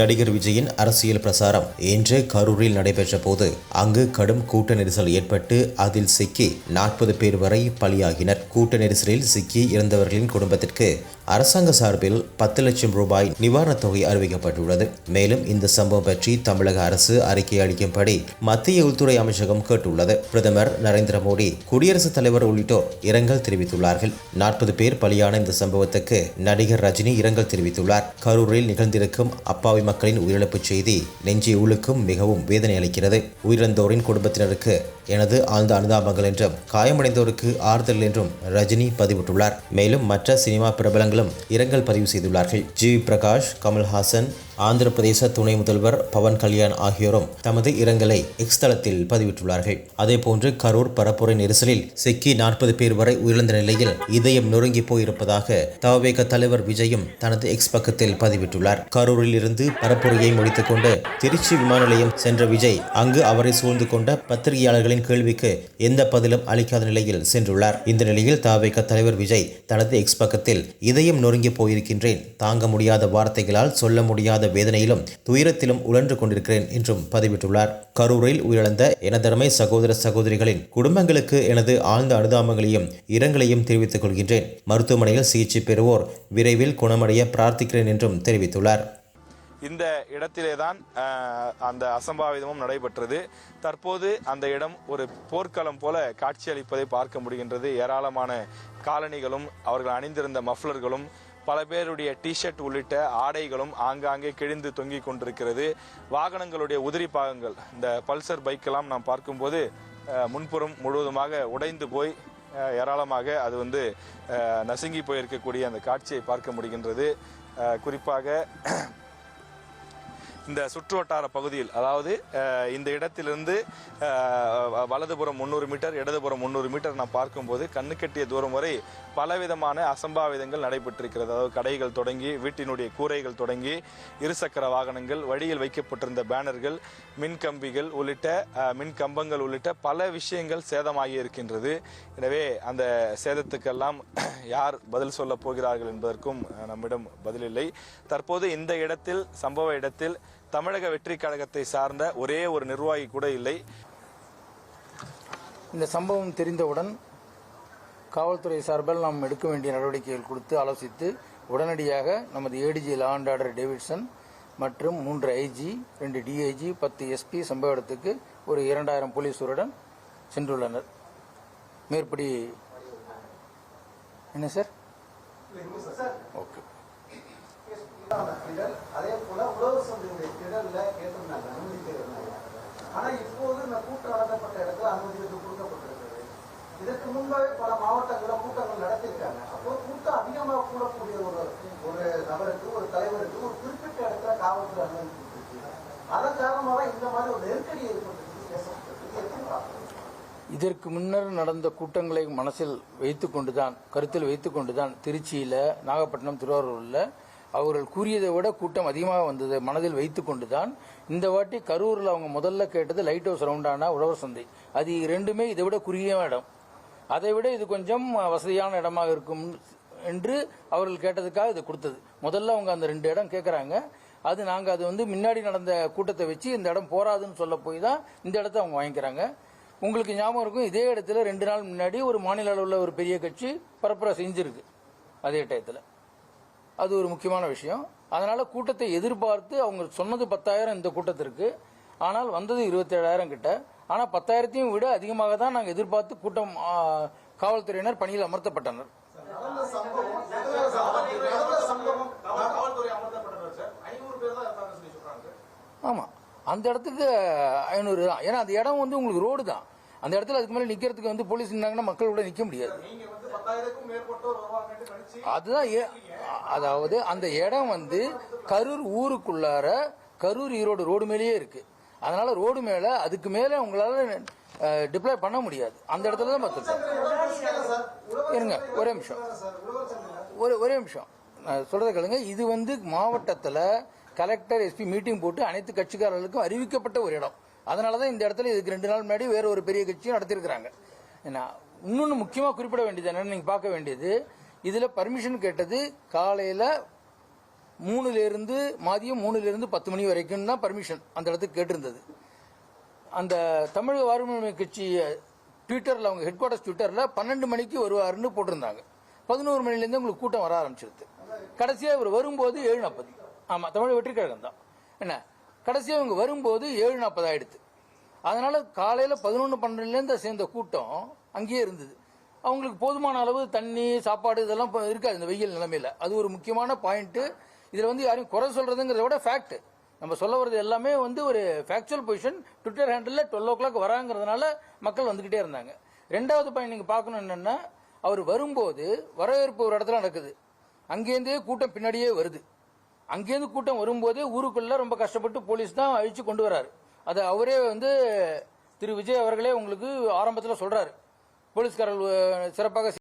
நடிகர் விஜயின் அரசியல் பிரசாரம். இன்று கரூரில் நடைபெற்ற போது அங்கு கடும் கூட்ட நெரிசல் ஏற்பட்டு அதில் சிக்கி நாற்பது பேர் வரை பலியாகினர். கூட்ட நெரிசலில் சிக்கி இறந்தவர்களின் குடும்பத்திற்கு அரசாங்க சார்பில் பத்து லட்சம் ரூபாய் நிவாரணத் தொகை அறிவிக்கப்பட்டுள்ளது. மேலும் இந்த சம்பவம் பற்றி தமிழக அரசு அறிக்கை அளிக்கும்படி மத்திய உள்துறை அமைச்சகம் கேட்டுள்ளது. பிரதமர் நரேந்திர மோடி குடியரசுத் தலைவர் உள்ளிட்டோர் இரங்கல் தெரிவித்துள்ளார்கள். நாற்பது பேர் பலியான இந்த சம்பவத்துக்கு நடிகர் ரஜினி இரங்கல் தெரிவித்துள்ளார். கரூரில் நிகழ்ந்திருக்கும் அப்பாவி மக்களின் உயிரிழப்பு செய்தி நெஞ்சை உழுக்கும் மிகவும் வேதனை அளிக்கிறது. உயிரிழந்தோரின் குடும்பத்தினருக்கு எனது ஆழ்ந்த அனுதாபங்கள் என்றும் காயமடைந்தோருக்கு ஆறுதல் என்றும் ரஜினி பதிவிட்டுள்ளார். மேலும் மற்ற சினிமா பிரபலங்கள் பிரபலங்களும் இரங்கல் பதிவு செய்துள்ளார்கள். ஜி. வி பிரகாஷ் கமல்ஹாசன் ஆந்திர பிரதேச துணை முதல்வர் பவன் கல்யாண் ஆகியோரும் தமது இரங்கலை எக்ஸ் தளத்தில் பதிவிட்டுள்ளார்கள். அதேபோன்று கரூர் பரப்புரை நெரிசலில் சிக்கி நாற்பது பேர் வரை உயிரிழந்த நிலையில் இதயம் நொறுங்கி போயிருப்பதாக தவவேக தலைவர் விஜயும் தனது எக்ஸ் பக்கத்தில் பதிவிட்டுள்ளார். கரூரில் இருந்து பரப்புரையை முடித்துக் கொண்டு திருச்சி விமான நிலையம் சென்ற விஜய் அங்கு அவரை சூழ்ந்து கொண்ட பத்திரிகையாளர்களின் கேள்விக்கு எந்த பதிலும் அளிக்காத நிலையில் சென்றுள்ளார். இந்த நிலையில் தவவேக தலைவர் விஜய் தனது எக்ஸ் பக்கத்தில் இதயம் நொறுங்கி போயிருக்கின்றேன் தாங்க முடியாத வார்த்தைகளால் சொல்ல முடியாத வேதனையிலும் துயரத்திலும் உழன்று கொண்டிருக்கிறேன் என்றும் பதிவிட்டுள்ளார். கரூரில் உயிரிழந்த எனதருமை சகோதர சகோதரிகளின் குடும்பங்களுக்கு எனது ஆழ்ந்த அனுதாபங்களையும் இரங்கலையும் தெரிவித்துக் கொள்கின்றேன். மருத்துவமனையில் சிகிச்சை பெறுவோர் விரைவில் குணமடைய பிரார்த்திக்கிறேன் என்றும் தெரிவித்துள்ளார். இந்த இடத்திலே தான் அந்த அசம்பாவிதமும் நடைபெற்றது. தற்போது அந்த இடம் ஒரு போர்க்களம் போல காட்சியளிப்பதை பார்க்க முடிகின்றது. ஏராளமான காலணிகளும் அவர்கள் அணிந்திருந்த மஃப்ளர்களும் பல பேருடைய டிஷர்ட் உள்ளிட்ட ஆடைகளும் ஆங்காங்கே கிழிந்து தொங்கிக் கொண்டிருக்கிறது. வாகனங்களுடைய உதிரி பாகங்கள் இந்த பல்சர் பைக்கெல்லாம் நாம் பார்க்கும்போது முன்புறம் முழுவதுமாக உடைந்து போய் ஏராளமாக அது வந்து நசுங்கி போயிருக்கக்கூடிய அந்த காட்சியை பார்க்க முடிகின்றது. குறிப்பாக இந்த சுற்றுவட்டார பகுதியில் அதாவது இந்த இடத்திலிருந்து வலதுபுறம் முந்நூறு மீட்டர் இடதுபுறம் முந்நூறு மீட்டர் நான் பார்க்கும்போது கண்ணுக்கெட்டிய தூரம் வரை பலவிதமான அசம்பாவிதங்கள் நடைபெற்றிருக்கிறது. அதாவது கடைகள் தொடங்கி வீட்டினுடைய கூரைகள் தொடங்கி இருசக்கர வாகனங்கள் வழியில் வைக்கப்பட்டிருந்த பேனர்கள் மின்கம்பிகள் உள்ளிட்ட மின் கம்பங்கள் உள்ளிட்ட பல விஷயங்கள் சேதமாகி இருக்கின்றது எனவே அந்த சேதத்துக்கெல்லாம் யார் பதில் சொல்ல போகிறார்கள் என்பதற்கும் நம்மிடம் பதிலில்லை தற்போது இந்த இடத்தில் சம்பவ இடத்தில் தமிழக வெற்றி கழகத்தை சார்ந்த ஒரே ஒரு நிர்வாகி கூட இல்லை. இந்த சம்பவம் தெரிந்தவுடன் காவல்துறை சார்பில் நாம் எடுக்க வேண்டிய நடவடிக்கைகள் கொடுத்து ஆலோசித்து உடனடியாக நமது ADG law and order Davidson மற்றும் மூன்று ஐஜி ரெண்டு டிஐஜி பத்து எஸ்பி சம்பவ இடத்துக்கு ஒரு இரண்டாயிரம் போலீஸுடன் சென்றுள்ளனர். மேற்படி என்ன சார்? ஓகே திடல் அதே போல உழவு சந்தையுடைய திடல்ல கேட்டிருந்தாங்க அனுமதி ஆனா இப்போது இந்த கூட்டம் நடத்தப்பட்ட இடத்துல அனுமதி கொடுக்கப்பட்டிருக்கிறது. இதற்கு முன்பாவே பல மாவட்டங்கள்ல கூட்டங்கள் நடத்திருக்காங்க அப்போ கூட்டம் அதிகமாக கூடக்கூடிய ஒரு ஒரு நபருக்கு ஒரு தலைவருக்கு ஒரு குறிப்பிட்ட இடத்துல காவல்துறை அனுமதி கொடுத்துருக்கு அதன் காரணமாக இந்த மாதிரி ஒரு நெருக்கடி ஏற்பட்டிருக்கு. பேசப்பட்டிருக்கு. இதற்கு முன்னர் நடந்த கூட்டங்களை மனசில் வைத்துக்கொண்டுதான் கருத்தில் வைத்துக்கொண்டுதான் திருச்சியில நாகப்பட்டினம் திருவாரூர்ல அவர்கள் கூறியதை விட கூட்டம் அதிகமாக வந்தது. மனதில் வைத்துக்கொண்டுதான் இந்த வாட்டி கரூரில் அவங்க முதல்ல கேட்டது லைட் ஹவுஸ் ரவுண்டான உழவர் சந்தை. அது ரெண்டுமே இதை விட குறுகிய இடம். அதை விட இது கொஞ்சம் வசதியான இடமாக இருக்கும் என்று அவர்கள் கேட்டதுக்காக இது கொடுத்தது. முதல்ல அவங்க அந்த ரெண்டு இடம் கேட்குறாங்க அது நாங்கள் அது வந்து முன்னாடி நடந்த கூட்டத்தை வச்சு இந்த இடம் போராதுன்னு சொல்ல போய் தான் இந்த இடத்த அவங்க வாங்கிக்கிறாங்க. உங்களுக்கு ஞாபகம் இருக்கும் இதே இடத்துல ரெண்டு நாள் முன்னாடி ஒரு மாநில அளவில் ஒரு பெரிய கட்சி பரப்புரை செஞ்சிருக்கு. அதே டயத்தில். அது ஒரு முக்கியமான விஷயம். அதனால கூட்டத்தை எதிர்பார்த்து அவங்க சொன்னது பத்தாயிரம் இந்த கூட்டத்திற்கு. ஆனால் வந்தது இருபத்தேழாயிரம் கிட்ட. ஆனால் பத்தாயிரத்தையும் விட அதிகமாக தான் நாங்கள் எதிர்பார்த்து கூட்டம் காவல்துறையினர் பணியில் அமர்த்தப்பட்டனர். ஆமாம் அந்த இடத்துக்கு ஐநூறு தான். ஏன்னா அந்த இடம் வந்து உங்களுக்கு ரோடு தான். அந்த இடத்துல அதுக்கு மேலே நிற்கிறதுக்கு வந்து போலீஸ் நின்னாங்கன்னா மக்கள் கூட நிற்க முடியாது. அதுதான் ஏ- அதாவது அந்த இடம் வந்து கரூர் ஊருக்குள்ளார கரூர் ஈரோடு ரோடு மேலேயே இருக்கு. அதனால ரோடு மேல அதுக்கு மேல உங்களால டிப்ளை பண்ண முடியாது. அந்த இடத்துல தான் பார்த்துருக்கோம். இருங்க ஒரே நிமிஷம். ஒரு ஒரே நிமிஷம். நான் சொல்றதை கேளுங்க. இது வந்து மாவட்டத்தில் கலெக்டர் எஸ்பி மீட்டிங் போட்டு அனைத்து கட்சிக்காரர்களுக்கும் அறிவிக்கப்பட்ட ஒரு இடம். அதனால தான் இந்த இடத்துல இதுக்கு ரெண்டு நாள் முன்னாடி வேற ஒரு பெரிய கட்சியும் நடத்திருக்கிறாங்க ஏன்னா இன்னொன்று முக்கியமாக குறிப்பிட வேண்டியது என்னன்னு நீங்கள் பார்க்க வேண்டியது இதில் பர்மிஷன் கேட்டது காலையில் மூணுல இருந்து மதியம் மூணுல இருந்து பத்து மணி வரைக்கும் தான் பர்மிஷன் அந்த இடத்துக்கு கேட்டிருந்தது. அந்த தமிழக வாரிமுறை கட்சி ட்விட்டர்ல அவங்க ஹெட் குவார்டர்ஸ் ட்விட்டர்ல பன்னெண்டு மணிக்கு வருவாருன்னு போட்டிருந்தாங்க. பதினோரு மணிலேருந்து உங்களுக்கு கூட்டம் வர ஆரம்பிச்சிருது. கடைசியா இவர் வரும்போது ஏழு நாற்பது ஆமா தமிழக வெற்றி கழகம் தான் என்ன? கடைசியாக இவங்க வரும்போது ஏழு நாற்பது ஆயிடுது அதனால பதினொன்று பன்னெண்டுலேருந்து சேர்ந்த கூட்டம் அங்கேயே இருந்தது. அவங்களுக்கு போதுமான அளவு தண்ணி சாப்பாடு இதெல்லாம் இருக்காது இந்த வெயில் நிலைமையில். அது ஒரு முக்கியமான பாயிண்ட்டு இதில் வந்து யாரையும் குறை சொல்கிறதுங்கிறத விட ஃபேக்ட் நம்ம சொல்ல வர்றது எல்லாமே வந்து ஒரு factual position Twitter handle twelve o'clock வராங்கிறதுனால மக்கள் வந்துக்கிட்டே இருந்தாங்க. ரெண்டாவது பாயிண்ட் நீங்கள் பார்க்கணும் என்னென்னா அவர் வரும்போது வரவேற்பு ஒரு இடத்துல நடக்குது. அங்கேருந்தே கூட்டம் பின்னாடியே வருது. அங்கேருந்து கூட்டம் வரும்போதே ஊருக்குள்ள ரொம்ப கஷ்டப்பட்டு போலீஸ் தான் அழிச்சு கொண்டு வராரு. அதை அவரே வந்து திரு விஜய் அவர்களே உங்களுக்கு ஆரம்பத்தில் சொல்றாரு. போலீஸ்காரர்கள் சிறப்பாக